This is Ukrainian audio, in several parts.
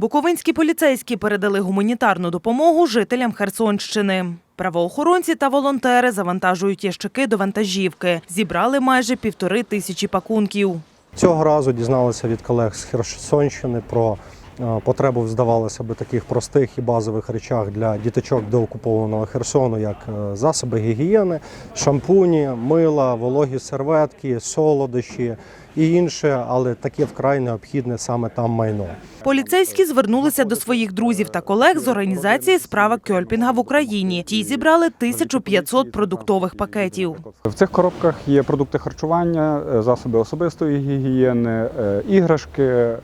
Буковинські поліцейські передали гуманітарну допомогу жителям Херсонщини. Правоохоронці та волонтери завантажують ящики до вантажівки. Зібрали майже півтори тисячі пакунків. Цього разу дізналися від колег з Херсонщини про е, потребу, здавалося би, таких простих і базових речах для діточок деокупованого Херсону, як е, засоби гігієни, шампуні, мила, вологі серветки, солодощі і інше, але таке вкрай необхідне саме там майно. Поліцейські звернулися до своїх друзів та колег з організації Справа Кьольпінга в Україні. Ті зібрали 1500 продуктових пакетів. В цих коробках є продукти харчування, е, засоби особистої гігієни, е, іграшки, е,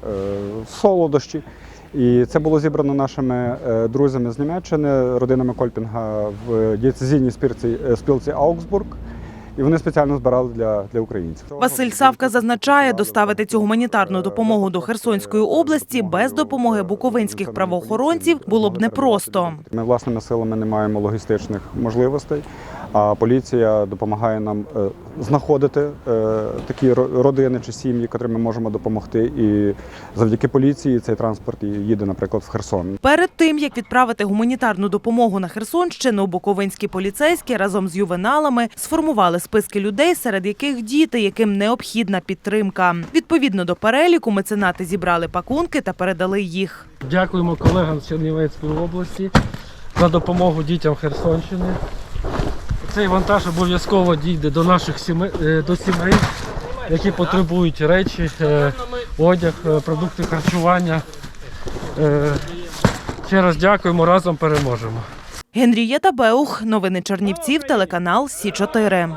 солодощі. І це було зібрано нашими друзями з Німеччини, родинами Кольпінга в дієцезійній спілці, спілці Аугсбург. І вони спеціально збирали для, для українців. Василь Савка зазначає, доставити цю гуманітарну допомогу до Херсонської області без допомоги буковинських правоохоронців було б непросто. Ми власними силами не маємо логістичних можливостей, а поліція допомагає нам е, знаходити е, такі родини чи сім'ї, котрим ми можемо допомогти. І завдяки поліції цей транспорт їде, наприклад, в Херсон. Перед тим як відправити гуманітарну допомогу на Херсонщину, буковинські поліцейські разом з ювеналами сформували списки людей, серед яких діти, яким необхідна підтримка. Відповідно до переліку, меценати зібрали пакунки та передали їх. Дякуємо колегам з Чернівецької області за допомогу дітям Херсонщини. Цей вантаж обов'язково дійде до наших сімей, е, до сімей, які потребують речі, е, одяг, е, продукти харчування. Ще раз дякуємо, разом переможемо. Генрієта Беух, новини Чернівців, телеканал Сі 4